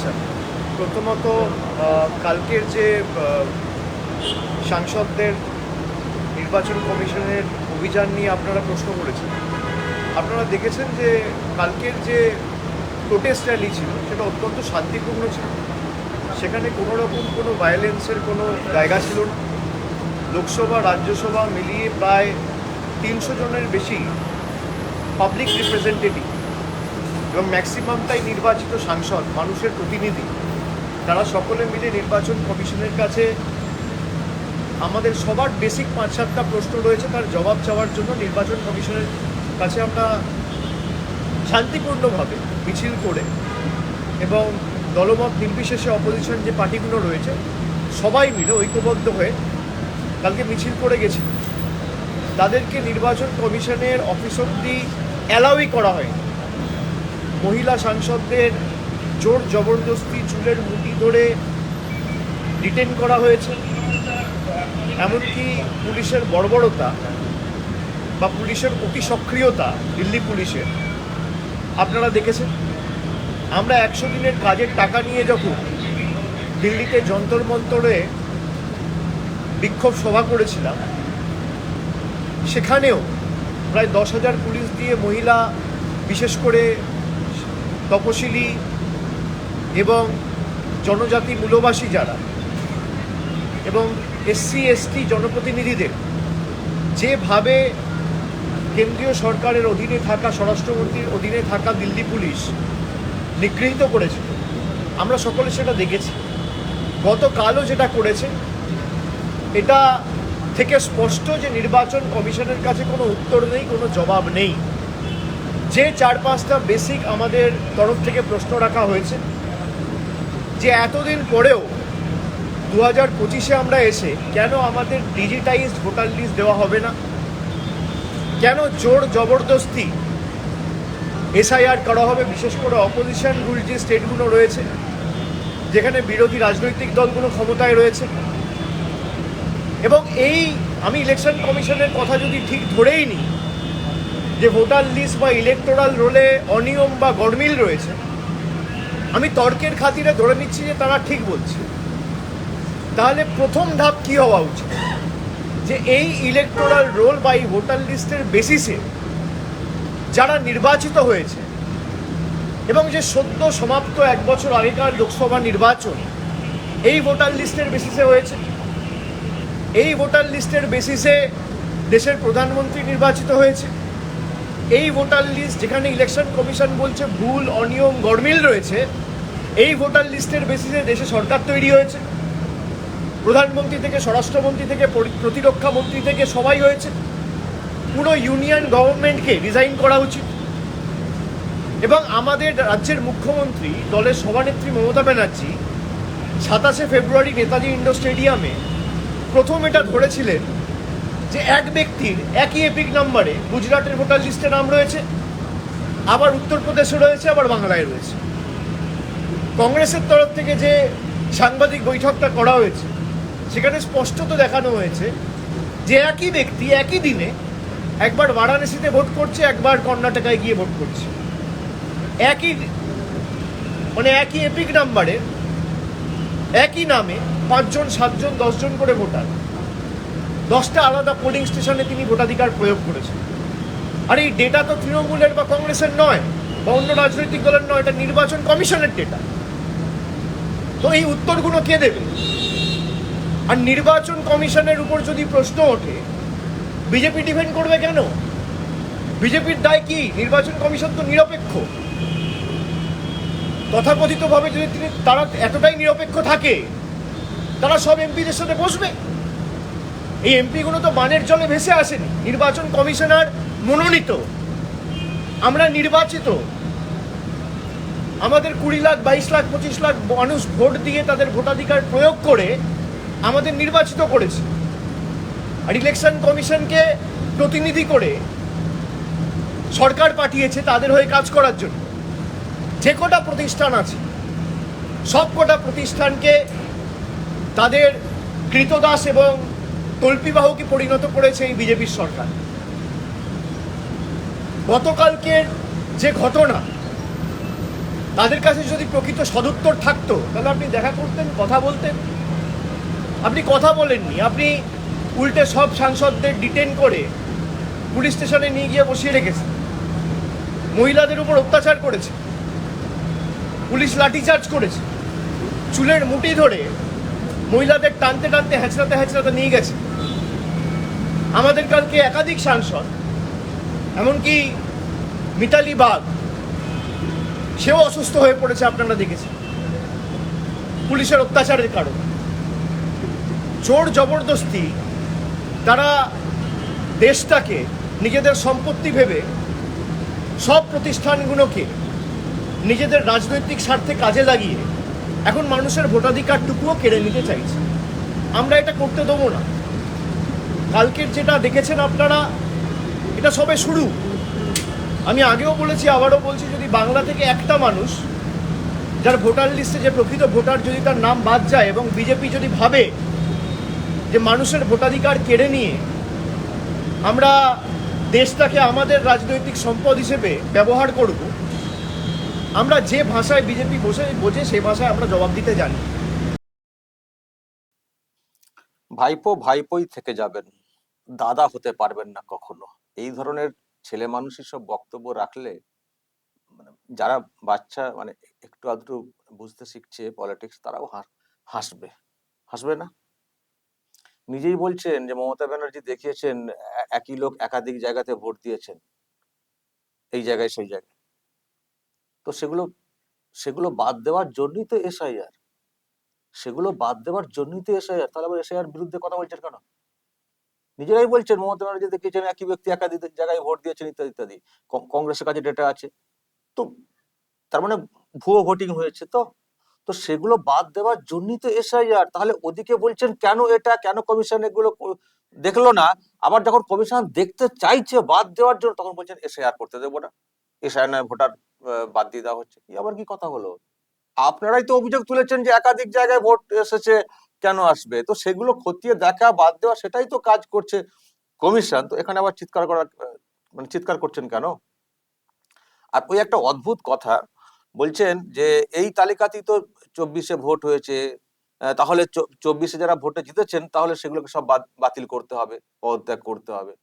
আচ্ছা প্রথমত কালকের যে সাংসদদের নির্বাচন কমিশনের অভিযান নিয়ে আপনারা প্রশ্ন করেছেন। আপনারা দেখেছেন যে, কালকের যে প্রোটেস্ট র্যালি ছিল, সেটা অত্যন্ত শান্তিপূর্ণ ছিল। সেখানে কোনো রকম কোনো ভায়োলেন্সের কোনো জায়গা ছিল না। লোকসভা, রাজ্যসভা মিলিয়ে প্রায় তিনশো জনের বেশি পাবলিক রিপ্রেজেন্টেটিভ এবং ম্যাক্সিমামটাই নির্বাচিত সাংসদ, মানুষের প্রতিনিধি, তারা সকলে মিলে নির্বাচন কমিশনের কাছে আমাদের সবার বেসিক পাঁচ সাতটা প্রশ্ন রয়েছে, তার জবাব চাওয়ার জন্য নির্বাচন কমিশনের কাছে আমরা শান্তিপূর্ণভাবে মিছিল করে এবং দলমত নির্বিশেষে অপোজিশন যে পার্টিগুলো রয়েছে, সবাই মিলে ঐক্যবদ্ধ হয়ে কালকে মিছিল করে গেছি। তাদেরকে নির্বাচন কমিশনের অফিস অব্দি অ্যালাউই করা হয়নি। মহিলা সাংসদদের জোর জবরদস্তি চুলের মুঠি ধরে ডিটেন করা হয়েছে। এমনকি পুলিশের বর্বরতা বা পুলিশের অতি সক্রিয়তা দিল্লি পুলিশের। আপনারা দেখেছেন? আমরা একশো দিনের কাজের টাকা নিয়ে যখন দিল্লিতে যন্তর মন্তরে বিক্ষোভ সভা করেছিলাম, সেখানেও প্রায় দশ হাজার পুলিশ দিয়ে মহিলা বিশেষ করে তপশিলি এবং জনজাতি মূলবাসী যারা এবং এসসি, এসটি জনপ্রতিনিধিদের, যেভাবে কেন্দ্রীয় সরকারের অধীনে থাকা স্বরাষ্ট্রমন্ত্রীর অধীনে থাকা দিল্লি পুলিশ নিগৃহীত করেছিল আমরা সকলে সেটা দেখেছি। গতকালও যেটা করেছে, এটা থেকে স্পষ্ট যে নির্বাচন কমিশনের কাছে কোনো উত্তর নেই, কোনো জবাব নেই। যে চার পাঁচটা বেসিক আমাদের তরফ থেকে প্রশ্ন রাখা হয়েছে, যে এতদিন পরেও দু হাজার পঁচিশে আমরা এসে কেন আমাদের ডিজিটাইজড ভোটার লিস্ট দেওয়া হবে না? কেন জোর জবরদস্তি এসআইআর করা হবে? বিশেষ করে অপোজিশন রুল যে স্টেটগুলো রয়েছে, যেখানে বিরোধী রাজনৈতিক দলগুলো ক্ষমতায় রয়েছে। এবং এই আমি ইলেকশন কমিশনের কথা যদি ঠিক ধরেই নিই যে ভোটার লিস্ট বা ইলেকটোরাল রোলে অনিয়ম বা গরমিল রয়েছে, আমি তর্কের খাতিরে ধরে নিচ্ছি যে তারা ঠিক বলছে। তাহলে প্রথম ধাপ কি হওয়া উচিত? যে এই ইলেকটোরাল রোল বা এই ভোটার লিস্টের বেসিসে যারা নির্বাচিত হয়েছে এবং যে সদ্য সমাপ্ত এক বছর আগেকার লোকসভা নির্বাচন, এই ভোটার লিস্টের বেসিসে হয়েছে। এই ভোটার লিস্টের বেসিসে দেশের প্রধানমন্ত্রী নির্বাচিত হয়েছে। এই ভোটার লিস্ট যেখানে ইলেকশন কমিশন বলছে ভুল, অনিয়ম গরমিল রয়েছে, এই ভোটার লিস্টের বেসিসে দেশে সরকার তৈরি হয়েছে। প্রধানমন্ত্রী থেকে, স্বরাষ্ট্রমন্ত্রী থেকে প্রতিরক্ষা মন্ত্রী থেকে সবাই হয়েছে। পুরো ইউনিয়ন গভর্নমেন্টকে রিজাইন করা উচিত। এবং আমাদের রাজ্যের মুখ্যমন্ত্রী, দলের সভানেত্রী মমতা ব্যানার্জি সাতাশে ফেব্রুয়ারি নেতাজি ইন্ডোর স্টেডিয়ামে প্রথম এটা ধরেছিলেন। যে এক ব্যক্তির একই এপিক নাম্বারে গুজরাটের ভোটার লিস্টে নাম রয়েছে, আবার উত্তরপ্রদেশে রয়েছে, আবার বাংলায় রয়েছে। কংগ্রেসের তরফ থেকে যে সাংবাদিক বৈঠকটা করা হয়েছে, সেখানে স্পষ্টত দেখানো হয়েছে যে একই ব্যক্তি একই দিনে একবার বারাণসীতে ভোট করছে, একবার কর্ণাটকায় গিয়ে ভোট করছে। একই মানে একই এপিক নাম্বারে একই নামে পাঁচজন, সাতজন, দশজন করে ভোটার দশটা আলাদা পোলিং স্টেশনে তিনি ভোটাধিকার প্রয়োগ করেছেন। আর এই ডেটা তো তৃণমূলের বা কংগ্রেসের নয়, বা অন্য রাজনৈতিক দলের নয়, এটা নির্বাচন কমিশনের ডেটা তো এই উত্তরগুলো কে দেবে? আর নির্বাচন কমিশনের উপর যদি প্রশ্ন ওঠে, বিজেপি ডিফেন্ড করবে কেন? বিজেপির দায় কি? নির্বাচন কমিশন তো নিরপেক্ষ। তথাকথিতভাবে যদি তিনি তারা এতটাই নিরপেক্ষ থাকে, তারা সব এমপিদের সাথে বসবে? এই এমপিগুলো তো বানের জলে ভেসে আসেনি। নির্বাচন কমিশনার মনোনীত। আমরা নির্বাচিত। আমাদের কুড়ি লাখ, বাইশ লাখ, পঁচিশ লাখ মানুষ ভোট দিয়ে তাদের ভোটাধিকার প্রয়োগ করে আমাদের নির্বাচিত করেছে। আর ইলেকশন কমিশনকে প্রতিনিধি করে সরকার পাঠিয়েছে তাদের হয়ে কাজ করার জন্য। যে কটা প্রতিষ্ঠান আছে, সব কটা প্রতিষ্ঠানকে তাদের কৃতদাস এবং তল্পিবাহকে পরিণত করেছে এই বিজেপির সরকার। গতকালকের যে ঘটনা, তাদের কাছে যদি প্রকৃত সদুত্তর থাকতো, তাহলে আপনি দেখা করতেন, কথা বলতেন। আপনি কথা বলেননি, আপনি উল্টে সব সাংসদদের ডিটেন করে পুলিশ স্টেশনে নিয়ে গিয়ে বসিয়ে রেখেছে মহিলাদের উপর অত্যাচার করেছে, পুলিশ লাঠিচার্জ করেছে, চুলের মুটি ধরে মহিলাদের টানতে টানতে হ্যাঁচড়াতে হ্যাঁচড়াতে নিয়ে গেছে। আমাদের কালকে একাধিক সাংসদ, এমনকি মিতালি বাগ, সেও অসুস্থ হয়ে পড়েছে, আপনারা দেখেছেন। পুলিশের অত্যাচারের কারণে। চোর জবরদস্তি, তারা দেশটাকে, নিজেদের সম্পত্তি ভেবে, সব প্রতিষ্ঠানগুলোকে, নিজেদের রাজনৈতিক স্বার্থে কাজে লাগিয়ে, এখন মানুষের ভোটাধিকারটুকুও কেড়ে নিতে চাইছে। আমরা এটা করতে দেবো না। কালকের যেটা দেখেছেন আপনারা, এটা সবে শুরু। আমি আগেও বলেছি, আবারও বলছি, যদি বাংলা থেকে একটা মানুষ যার ভোটার লিস্টে যে প্রকৃত ভোটার যদি তার নাম বাদ যায় এবং বিজেপি যদি ভাবে যে মানুষের ভোটাধিকার কেড়ে নিয়ে আমরা দেশটাকে আমাদের রাজনৈতিক সম্পদ হিসেবে ব্যবহার করব, আমরা যে ভাষায় বিজেপি বসে, বোঝে সেই ভাষায় আমরা জবাব দিতে জানি। ভাইপো ভাইপোই থেকে যাবেন। দাদা হতে পারবেন না কখনো। এই ধরনের ছেলে মানুষের সব বক্তব্য রাখলে মানে যারা বাচ্চা মানে একটু আধটু বুঝতে শিখছে পলিটিক্স তারাও হাস- হাসবে। হাসবে না? নিজেই বলছেন যে মমতা ব্যানার্জি দেখিয়েছেন একই লোক একাধিক জায়গাতে ভোট দিয়েছেন। এই জায়গায় সেই জায়গায়। তো সেগুলো সেগুলো বাদ দেওয়ার জন্যই তো এসআইআর। সেগুলো বাদ দেওয়ার জন্যই তো এসআইআর। তাহলে এসআইআর বিরুদ্ধে কথা বলছেন কেন? নিজেরাই বলছেন, মমতা ব্যানার্জি দেখিয়েছেন একই ব্যক্তি একাধিক জায়গায় ভোট দিয়েছেন ইত্যাদি ইত্যাদি। কংগ্রেসের কাছে ডেটা আছে। তো তার মানে ভুয়ো ভোটিং হয়েছে তো? তো সেগুলো বাদ দেওয়ার জন্যই তো এসআইআর। তাহলে ওদিকে বলছেন, কেন এটা? কেন কমিশন এগুলো দেখল না। আবার যখন কমিশন দেখতে চাইছে বাদ দেওয়ার জন্য, তখন বলছেন, এসআইআর করতে দেবো না। এসআইআর নয়, ভোটার বাদ দিয়ে দেওয়া হচ্ছে। আবার কি কথা হলো? আপনারাই তো অভিযোগ তুলেছেন যে একাধিক জায়গায় ভোট এসেছে। কেন আসবে? তো সেগুলো খতিয়ে দেখা বাদ দেওয়া সেটাই তো কাজ করছে কমিশন। তো এখানে আবার চিৎকার করা মানে চিৎকার করছেন কেন? আর ওই একটা অদ্ভুত কথা বলছেন যে এই তালিকাতেই তো চব্বিশে ভোট হয়েছে তাহলে চব্বিশে যারা ভোটে জিতেছেন তাহলে সেগুলোকে সব বাতিল করতে হবে, পদত্যাগ করতে হবে।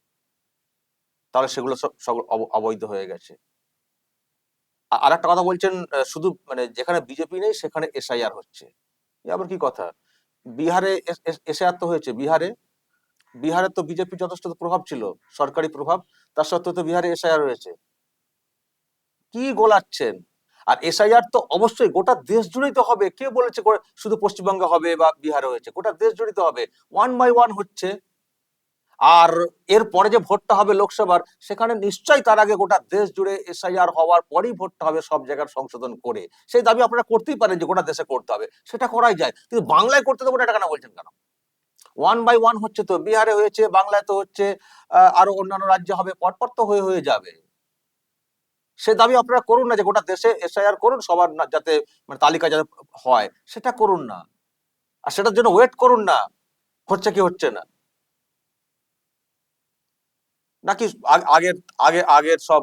তাহলে সেগুলো সব অবৈধ হয়ে গেছে। আর একটা কথা বলছেন শুধু মানে যেখানে বিজেপি নেই সেখানে এসআইআর হচ্ছে। আবার কি কথা? বিহারে এসে আত্ম হয়েছে। বিহারে বিহারে তো বিজেপি যথেষ্ট প্রভাব ছিল, সরকারি প্রভাব, তার সত্ত্বেও তো বিহারে এসআইআর রয়েছে। কি গোলাচ্ছেন? আর এসআইআর তো অবশ্যই গোটা দেশ জুড়েই তো হবে। কে বলেছে শুধু পশ্চিমবঙ্গে হবে বা বিহারে হয়েছে? গোটা দেশ জুড়ে তো হবে। ওয়ান বাই ওয়ান হচ্ছে আর এর পরে যে ভোটটা হবে লোকসভার, সেখানে নিশ্চয়ই তার আগে গোটা দেশ জুড়ে এসআইআর হওয়ার পরেই ভোটটা হবে সব জায়গার সংশোধন করে। সেই দাবি আপনারা করতেই পারেন যে গোটা দেশে করতে হবে। সেটা করাই যায়। কিন্তু বাংলায় করতে দেবো এটা কেন বলছেন কেন? ওয়ান বাই ওয়ান হচ্ছে তো, বিহারে হয়েছে, বাংলায় তো হচ্ছে আরও অন্যান্য রাজ্যে হবে, পরপর তো হয়ে হয়ে যাবে। সে দাবি আপনারা করুন না যে গোটা দেশে এসআইআর করুন, সবার না- যাতে মানে তালিকা যাতে হয়, সেটা করুন না। আর সেটার জন্য ওয়েট করুন না। হচ্ছে কি হচ্ছে না? নাকি আগের, আগে, আগের সব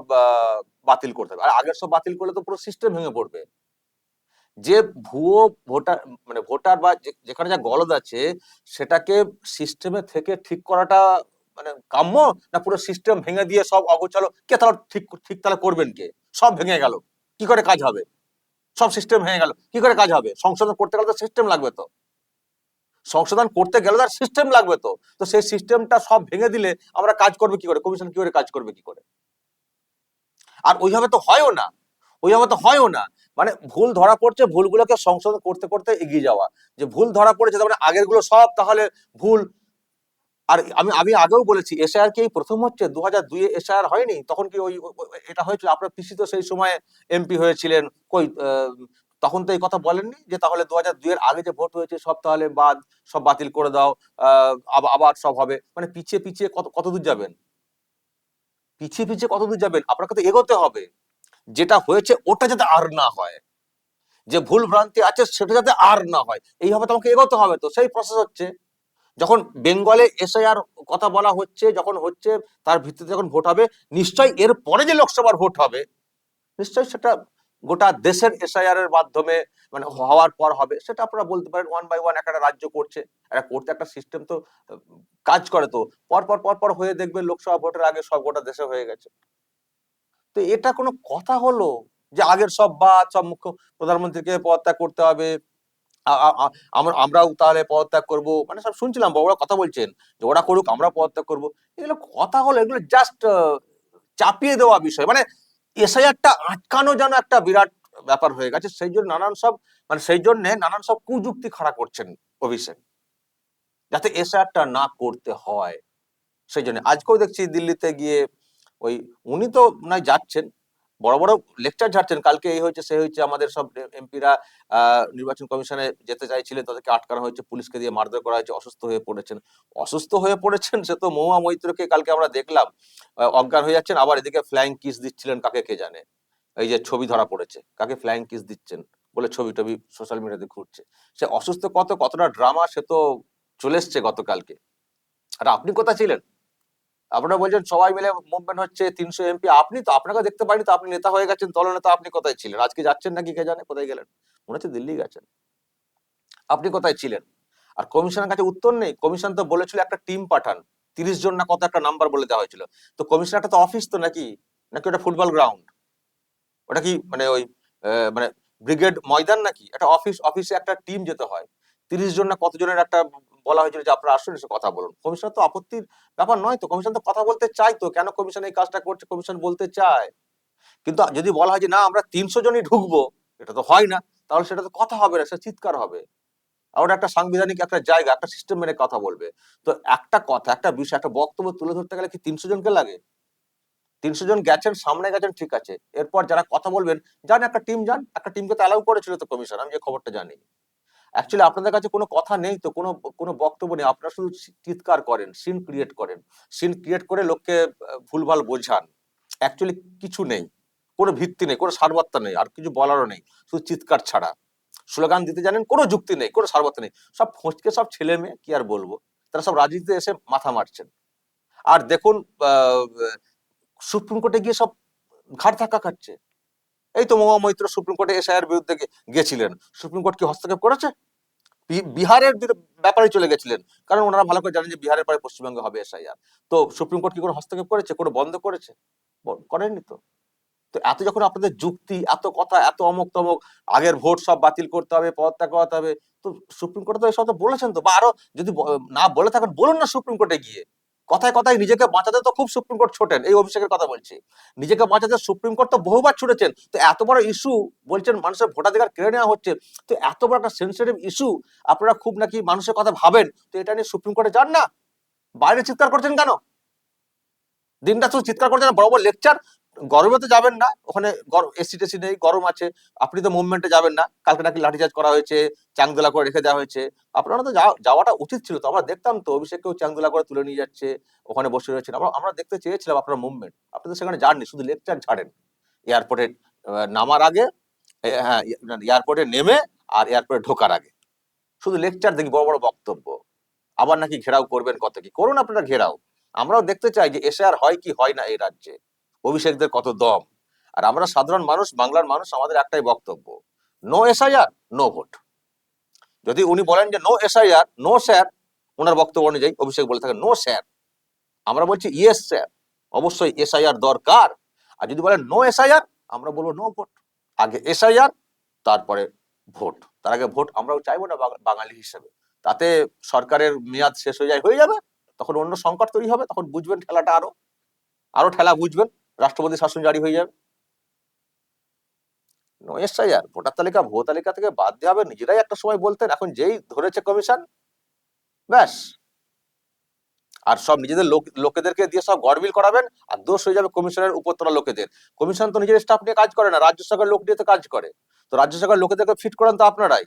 বাতিল করতে হবে? আর আগের সব বাতিল করলে তো পুরো সিস্টেম ভেঙে পড়বে। যে ভুয়ো ভোটার মানে ভোটার বা যেখানে যা গলদ আছে, সেটাকে সিস্টেমে থেকে ঠিক করাটা মানে কাম্য? না পুরো সিস্টেম ভেঙে দিয়ে সব অগোছালো, কে তাহলে ঠিক ঠিক তাহলে করবেন কে? সব ভেঙে গেল। কি করে কাজ হবে? সব সিস্টেম ভেঙে গেল। কি করে কাজ হবে? সংশোধন করতে গেলে তো সিস্টেম লাগবে তো। সংশোধন করতে গেলে তার সিস্টেম লাগবে তো। তো সেই সিস্টেমটা সব ভেঙে দিলে আমরা কাজ করবে কি করে? কমিশন কি করে কাজ করবে কি করে? আর ওইভাবে তো হয়ও না। ওইভাবে তো হয়ও না। মানে ভুল ধরা পড়ছে ভুলগুলোকে সংশোধন করতে করতে এগিয়ে যাওয়া। যে ভুল ধরা পড়েছে তার মানে আগেরগুলো সব তাহলে ভুল। আর আমি আমি আগেও বলেছি এসআইআর কি প্রথম হচ্ছে? দু হাজার দুইয়ে এসআইআর হয়নি? তখন কি ওই এটা হয়েছিল? আপনার পিসি তো সেই সময় এমপি হয়েছিলেন, কই তখন তো এই কথা বলেননি যে তাহলে দু হাজার দুইয়ের আগে যে ভোট হয়েছে সব তাহলে বাদ, সব বাতিল করে দাও আবার সব হবে। মানে পিছিয়ে পিছিয়ে কত কত দূর যাবেন? পিছিয়ে পিছিয়ে কত দূর যাবেন? আপনাকে তো এগোতে হবে। যেটা হয়েছে ওটা যাতে আর না হয়। যে ভুল ভ্রান্তি আছে সেটা যাতে আর না হয়। এইভাবে তোমাকে এগোতে হবে তো। সেই প্রসেস হচ্ছে। যখন বেঙ্গলে এসে আর কথা বলা হচ্ছে, যখন হচ্ছে, তার ভিত্তিতে যখন ভোট হবে, নিশ্চয়ই এর পরে যে লোকসভার ভোট হবে, নিশ্চয়ই সেটা গোটা দেশের এসআইআর এর মাধ্যমে মানে হওয়ার পর হবে, সেটা আপনারা বলতে পারেন ওয়ান বাই ওয়ান একটা রাজ্য করছে। একটা করতে একটা সিস্টেম তো, কাজ করে তো। পর পর পর পর হয়ে দেখবে লোকসভা ভোটের আগে সব গোটা দেশে হয়ে গেছে। তো এটা কোনো কথা হলো? যে আগের সব বাদ, সব মুখ্য প্রধানমন্ত্রীকে পদত্যাগ করতে হবে। আমরাও তাহলে পদত্যাগ করব। মানে সব শুনছিলাম, বড়রা কথা বলছেন যে ওরা করুক আমরা পদত্যাগ করব। এগুলো কথা হলো, এগুলো জাস্ট চাপিয়ে দেওয়া বিষয়। মানে এসআইআরটা আটকানো যেন একটা বিরাট ব্যাপার হয়ে গেছে, সেই জন্য নানান সব মানে সেই জন্য নানান সব কুযুক্তি খাড়া করছেন অভিষেক। যাতে এসআইআরটা না করতে হয়, সেই জন্য। আজকেও দেখছি দিল্লিতে গিয়ে ওই, উনি তো নয় যাচ্ছেন বড় বড় লেকচার ঝাড়ছেন। কালকে এই হয়েছে সে হয়েছে, আমাদের সব এমপিরা নির্বাচন কমিশনে যেতে চাইছিলেন, তাদেরকে আটকানো হয়েছে, পুলিশকে দিয়ে মারধর করা হয়েছে, অসুস্থ হয়ে পড়েছেন। অসুস্থ হয়ে পড়েছেন, সে তো মহুয়া মৈত্রকে কালকে আমরা দেখলাম। অজ্ঞান হয়ে যাচ্ছেন, আবার এদিকে ফ্লাইং কিস দিচ্ছিলেন, কাকে কে জানে? এই যে ছবি ধরা পড়েছে, কাকে ফ্লাইং কিস দিচ্ছেন বলে ছবি টবি সোশ্যাল মিডিয়াতে ঘুরছে। সে অসুস্থ কত, কতটা ড্রামা সে তো চলে এসছে গতকালকে। আর আপনি কোথায় ছিলেন? আপনারা বলছেন সবাই মিলে মুভমেন্ট হচ্ছে, তিনশো এমপি আপনি তো আপনাকে দেখতে পাইনি তো আপনি নেতা হয়ে গেছেন, দলনেতা আপনি কোথায় ছিলেন? আজকে যাচ্ছেন নাকি কে জানে, কোথায় গেলেন? মনে হচ্ছে দিল্লি গেছেন। আপনি কোথায় ছিলেন? আর কমিশনের কাছে উত্তর নেই। কমিশন তো বলেছিল একটা টিম পাঠান। তিরিশ জন না কত একটা নাম্বার বলে দেওয়া হয়েছিল। তো কমিশন একটা তো অফিস তো নাকি? নাকি ওটা ফুটবল গ্রাউন্ড ওটা কি মানে ওই মানে ব্রিগেড ময়দান নাকি? একটা অফিস অফিসে একটা টিম যেতে হয়। তিরিশ জন না কতজনের একটা বলা হয়েছিল যে আপনারা আসুন, এসে কথা বলুন। কমিশন তো আপত্তির ব্যাপার নয় তো, কমিশন তো কথা বলতে চাই তো, কেন কমিশন এই কাজটা করছে, কমিশন বলতে চায়? কিন্তু যদি বলা হয় যে না, আমরা তিনশো জনই ঢুকবো, এটা তো হয় না, তাহলে সেটা তো কথা হবে না, সেটা চিৎকার হবে। আর একটা সাংবিধানিক একটা জায়গা, একটা সিস্টেম মেনে কথা বলবে। তো একটা কথা, একটা বিষয়, একটা বক্তব্য তুলে ধরতে গেলে কি তিনশো জনকে লাগে? তিনশো জন গেছেন, সামনে গেছেন, ঠিক আছে। এরপর যারা কথা বলবেন, যান, একটা টিম যান, একটা টিমকে তো অ্যালাউ করেছিল তো কমিশন, আমি যে খবরটা জানি। অ্যাকচুয়ালি আপনাদের কাছে কোনো কথা নেই তো, কোনো কোনো বক্তব্য নেই। আপনারা শুধু চিৎকার করেন সিন ক্রিয়েট করেন। সিন ক্রিয়েট করে লোককে ভুলভাল বোঝান। অ্যাকচুয়ালি কিছু নেই। কোনো ভিত্তি নেই, কোনো সারবার্তা নেই, আর কিছু বলারও নেই। শুধু চিৎকার ছাড়া। স্লোগান দিতে জানেন, কোনো যুক্তি নেই, কোনো সারবার্তা নেই। সব ফোঁচকে সব ছেলে মেয়ে, কি আর বলব? তারা সব রাজনীতিতে এসে মাথা মারছেন। আর দেখুন সুপ্রিম কোর্টে গিয়ে সব ঘাট ধাক্কা খাচ্ছে। এই তো মহা সুপ্রিম কোর্টে এসআইয়ের বিরুদ্ধে গে- গেছিলেন। সুপ্রিম কোর্ট কি হস্তক্ষেপ করেছে? বিহারের ব্যাপারে চলে গেছিলেন। কারণ ওনারা ভালো করে জানেন যে বিহারের পরে পশ্চিমবঙ্গে হবে এসআইআর। তো সুপ্রিম কোর্ট কি কোনো হস্তক্ষেপ করেছে? কোনো বন্ধ করেছে? করেননি তো। তো এত যখন আপনাদের যুক্তি, এত কথা, এত অমুক তমক আগের ভোট সব বাতিল করতে হবে, পদত্যাগ করাতে হবে, তো সুপ্রিম কোর্টে তো এসব তো বলেছেন তো। বা আরও যদি না বলে থাকেন, বলুন না সুপ্রিম কোর্টে গিয়ে। কথায় কথায় নিজেকে বাঁচাতে তো খুব সুপ্রিম কোর্ট ছোটেন, এই অভিষেকের কথা বলছি। নিজেকে বাঁচাতে সুপ্রিম কোর্ট তো বহুবার ছুটেছেন, তো এত বড় ইস্যু বলছেন মানুষের ভোটাধিকার কেড়ে নেওয়া হচ্ছে, তো এত বড় একটা সেন্সিটিভ ইস্যু আপনারা খুব নাকি মানুষের কথা ভাবেন, তো এটা নিয়ে সুপ্রিম কোর্টে যান না। বাইরে চিৎকার করছেন কেন? দিনটা শুধু চিৎকার করছেন, বড় বড় লেকচার গরমে তো যাবেন না, ওখানে এসি টেসি নেই, গরম আছে, আপনি তো মুভমেন্টে যাবেন না, কালকে নাকি লাঠিচার্জ করা হয়েছে চাংদোলা করে রেখে দেওয়া হয়েছে, আপনারা তো যাওয়াটা উচিত ছিল তো, আমরা দেখতাম তো, অভিষেককেও চাংদোলা করে তুলে নিয়ে যাচ্ছে, ওখানে বসে রয়েছেন, আমরা আমরা দেখতে চেয়েছিলাম আপনার মুভমেন্ট আপনি তো সেখানে যাননি, শুধু লেকচার ছাড়েন এয়ারপোর্টে নামার আগে হ্যাঁ এয়ারপোর্টে নেমে আর এয়ারপোর্টে ঢোকার আগে, শুধু লেকচার দেখি, বড় বড় বক্তব্য, আবার নাকি ঘেরাও করবেন কত কি, করুন আপনারা ঘেরাও, আমরাও দেখতে চাই যে এসে আর হয় কি, হয় না এই রাজ্যে অভিষেকদের কত দম। আর আমরা সাধারণ মানুষ, বাংলার মানুষ, আমাদের একটাই বক্তব্য নো এসআইআর নো ভোট যদি উনি বলেন যে নো এসআইআর নো স্যার ওনার বক্তব্য অনুযায়ী অভিষেক বলে থাকে নো স্যার আমরা বলছি ইয়েস স্যার অবশ্যই এসআইআর দরকার। আর যদি বলেন নো এসআইআর আমরা বলব নো ভোট আগে এসআইআর তারপরে ভোট তার আগে ভোট আমরাও চাইব না বাঙালি হিসেবে। তাতে সরকারের মেয়াদ শেষ হয়ে যায়, হয়ে যাবে। তখন অন্য সংকট তৈরি হবে, তখন বুঝবেন ঠেলাটা আরও। আরও ঠেলা বুঝবেন। রাষ্ট্রপতি শাসন জারি হয়ে যাবে। নো ভোটার তালিকা ভোট তালিকা থেকে বাদ দেওয়া হবে। নিজেরাই একটা সময় বলতেন, এখন যেই ধরেছে কমিশন, ব্যাস। আর সব নিজেদের লোক, লোকেদেরকে দিয়ে সব গড়বিল করাবেন, আর দোষ হয়ে যাবে কমিশনের উপরতলা লোকেদের। কমিশন তো নিজের স্টাফ নিয়ে কাজ করে না, রাজ্য সরকার লোক নিয়ে তো কাজ করে। তো রাজ্য সরকার লোকেদেরকে ফিট করেন তো আপনারাই।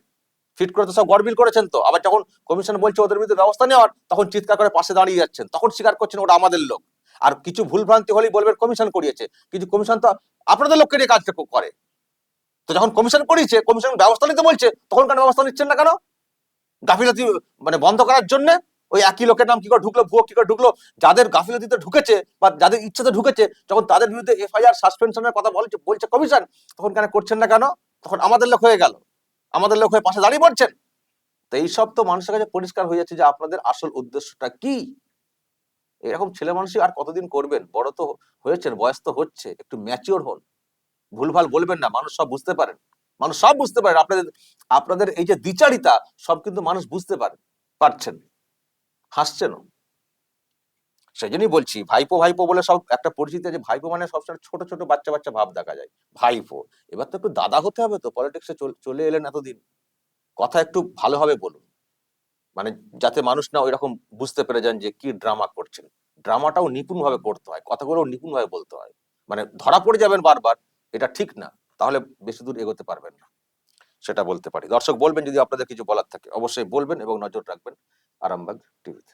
ফিট করে তো সব গড়বিল করেছেন তো। আবার যখন কমিশন বলছে ওদের বিরুদ্ধে ব্যবস্থা নেওয়ার, তখন চিৎকার করে পাশে দাঁড়িয়ে যাচ্ছেন। তখন স্বীকার করছেন ওটা আমাদের লোক। আর কিছু ভুলভ্রান্তি হলেই বলবেন কমিশন করিয়েছে। কিন্তু কমিশন তো আপনাদের লোককে নিয়ে কাজটা করে। তো যখন কমিশন করিয়েছে কমিশন ব্যবস্থা নিতে বলছে, তখন কেন ব্যবস্থা নিচ্ছেন না কেন? গাফিলতি মানে বন্ধ করার জন্য ওই একই লোকের নাম কি করে ঢুকলো, ভুয়ো কি করে ঢুকলো, যাদের গাফিলতিতে ঢুকেছে বা যাদের ইচ্ছাতে ঢুকেছে, যখন তাদের বিরুদ্ধে এফআইআর সাসপেনশনের কথা বলছে বলছে কমিশন তখন কেন করছেন না কেন? তখন আমাদের লোক হয়ে গেল। আমাদের লোক হয়ে পাশে দাঁড়িয়ে পড়ছেন। তো এইসব তো মানুষের কাছে পরিষ্কার হয়ে যাচ্ছে যে আপনাদের আসল উদ্দেশ্যটা কি? এরকম ছেলে মানুষই আর কতদিন করবেন? বড় তো হয়েছেন, বয়স তো হচ্ছে, একটু ম্যাচিওর হন। ভুলভাল বলবেন না, মানুষ সব বুঝতে পারেন। মানুষ সব বুঝতে পারেন, আপনাদের আপনাদের এই যে দ্বিচারিতা, সব কিন্তু মানুষ বুঝতে পারেন পারছেন। হাসছেনও। সেই জন্যই বলছি, ভাইপো ভাইপো বলে সব একটা পরিচিতি আছে, ভাইপো মানে সবসময় ছোট ছোট বাচ্চা বাচ্চা ভাব দেখা যায়। ভাইপো, এবার তো একটু দাদা হতে হবে তো পলিটিক্সে চলে এলেন এতদিন। কথা একটু ভালোভাবে বলুন। মানে যাতে মানুষ না ওই রকম বুঝতে পেরে যান যে কি ড্রামা করছেন। ড্রামাটাও নিপুণ ভাবে করতে হয় কথাগুলো নিপুণ ভাবে বলতে হয়। মানে ধরা পড়ে যাবেন বারবার, এটা ঠিক না, তাহলে বেশি দূর এগোতে পারবেন না। সেটা বলতে পারি। দর্শক, বলবেন যদি আপনাদের কিছু বলার থাকে, অবশ্যই বলবেন এবং নজর রাখবেন আরামবাগ টিভিতে।